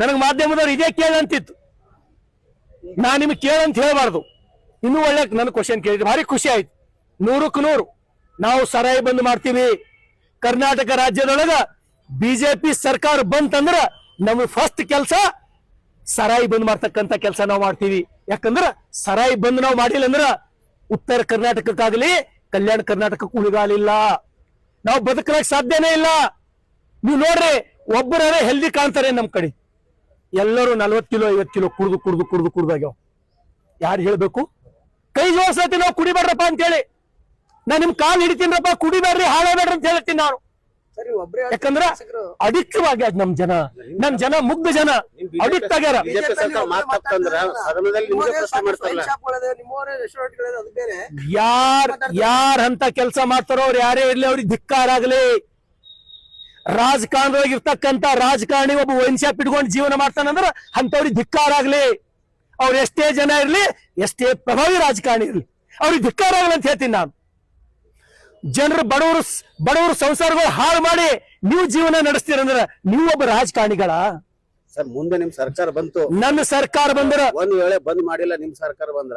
ನನಗೆ ಮಾಧ್ಯಮದವ್ರು ಇದೇ ಕೇಳಂತಿತ್ತು ನಾ ನಿಮ್ಗೆ ಕೇಳಂತ ಹೇಳಬಾರ್ದು. ಇನ್ನೂ ಒಳ್ಳೆ ನನ್ನ ಕ್ವಶನ್ ಕೇಳಿದ್ರೆ ಭಾರಿ ಖುಷಿ ಆಯ್ತು. ನೂರಕ್ಕೆ ನೂರು. ನಾವು ಸರಾಯಿ ಬಂದ್ ಮಾಡ್ತೀವಿ. ಕರ್ನಾಟಕ ರಾಜ್ಯದೊಳಗ ಬಿಜೆಪಿ ಸರ್ಕಾರ ಬಂತಂದ್ರ ನಮ್ಗೆ ಫಸ್ಟ್ ಕೆಲಸ ಸರಾಯಿ ಬಂದ್ ಮಾಡ್ತಕ್ಕಂತ ಕೆಲಸ ನಾವು ಮಾಡ್ತೀವಿ. ಯಾಕಂದ್ರ ಸರಾಯಿ ಬಂದ್ ನಾವು ಮಾಡಿಲ್ಲ ಅಂದ್ರ ಉತ್ತರ ಕರ್ನಾಟಕಕ್ಕಾಗಲಿ, ಕಲ್ಯಾಣ ಕರ್ನಾಟಕಕ್ಕೆ ಉಳಿಗಾಲಿಲ್ಲ ನಾವು ಬದುಕಲಕ್ಕೆ ಸಾಧ್ಯನೇ ಇಲ್ಲ. ನೀವು ನೋಡ್ರಿ ಒಬ್ಬರೇ ಹೆಲ್ದಿ ಕಾಣ್ತಾರೆ ನಮ್ ಕಡೆ. ಎಲ್ಲರೂ ನಲ್ವತ್ ಕಿಲೋ ಐವತ್ ಕಿಲೋ ಕುಡ್ದು ಕುಡ್ದು ಕುಡ್ದು ಕುಡ್ದಾಗ್ಯಾವ ಯಾರು ಹೇಳ್ಬೇಕು? ಕೈ ಜೋಡ್ಸತಿ ನಾವು ಕುಡಿಬೇಡ್ರಪ್ಪ ಅಂತ ಹೇಳಿ ನಾ ನಿಮ್ ಕಾಲ್ ಹಿಡಿತೀನಪ್ಪ ಕುಡಿಬೇಡ್ರಿ ಹಾಳಬೇಡ್ರಿ ಅಂತ ಹೇಳ್ತೀನಿ ನಾನು. ಸರಿ ಒಬ್ರೇ ಯಾಕಂದ್ರ ಅಡಿಕ್ಟ್ ಆಗ್ಯಾದ ನಮ್ ಜನ. ನಮ್ ಜನ ಮುಗ್ಧ ಜನ. ಅಡಿಕ್ಟ್ ಆಗ್ಯಾರ. ಯಾರ್ ಯಾರ್ ಅಂತ ಕೆಲಸ ಮಾಡ್ತಾರೋ ಅವ್ರು ಯಾರೇ ಇರ್ಲಿ ಅವ್ರಿಗೆ ಧಿಕ್ಕಾರ ಆಗ್ಲಿ. ರಾಜಕಾರಣದೊಳಗೆ ಇರ್ತಕ್ಕಂತ ರಾಜಕಾರಣಿ ಒಬ್ಬ ವೈನ್ಶಾಪ್ ಇಟ್ಕೊಂಡು ಜೀವನ ಮಾಡ್ತಾನಂದ್ರ ಅಂತವ್ರಿಗೆ ಧಿಕ್ಕಾರ ಆಗ್ಲಿ. ಅವ್ರು ಎಷ್ಟೇ ಜನ ಇರ್ಲಿ ಎಷ್ಟೇ ಪ್ರಭಾವಿ ರಾಜಕಾರಣಿ ಇರ್ಲಿ ಅವ್ರಿಗೆ ಧಿಕ್ಕಾರ ಆಗಲಿ ಅಂತ ಹೇಳ್ತೀನಿ ನಾನು. ಜನರು ಬಡವರು ಬಡವರು ಸಂಸಾರಗಳು ಹಾಳು ಮಾಡಿ ನೀವು ಜೀವನ ನಡೆಸ್ತೀರಂದ್ರ ನೀವು ಒಬ್ಬ ರಾಜಕಾರಣಿಗಳ. ಸರ್ ಮುಂದೆ ನಿಮ್ ಸರ್ಕಾರ ಬಂತು. ನನ್ನ ಸರ್ಕಾರ ಬಂದ್ರ ಒಂದ್ ವೇಳೆ ಬಂದ್ ಮಾಡಿಲ್ಲ ನಿಮ್ ಸರ್ಕಾರ ಬಂದ್ರ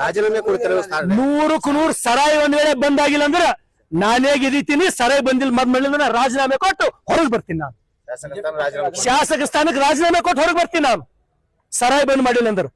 ರಾಜೀನಾಮೆ ಕೊಡ್ತಾರೆ ನೂರಕ್ಕೂ ನೂರು ಸರಾಯಿ ಒಂದ್ ವೇಳೆ ಬಂದಾಗಿಲ್ಲ ಅಂದ್ರ ನಾನೇ ಇರಿತೀನಿ? ಸರಾಯಿ ಬಂದಿಲ್ಲ ಮದ್ ಮಾಡಿಲ್ಲ ರಾಜೀನಾಮೆ ಕೊಟ್ಟು ಹೊರಗೆ ಬರ್ತೀನಿ ನಾನು. ಶಾಸಕ ಸ್ಥಾನಕ್ಕೆ ರಾಜೀನಾಮೆ ಕೊಟ್ಟು ಹೊರಗೆ ಬರ್ತೀನಿ ನಾನು. ಸರಾಯಿ ಬಂದ್ ಮಾಡಿಲ್ಲ ಅಂದ್ರೆ.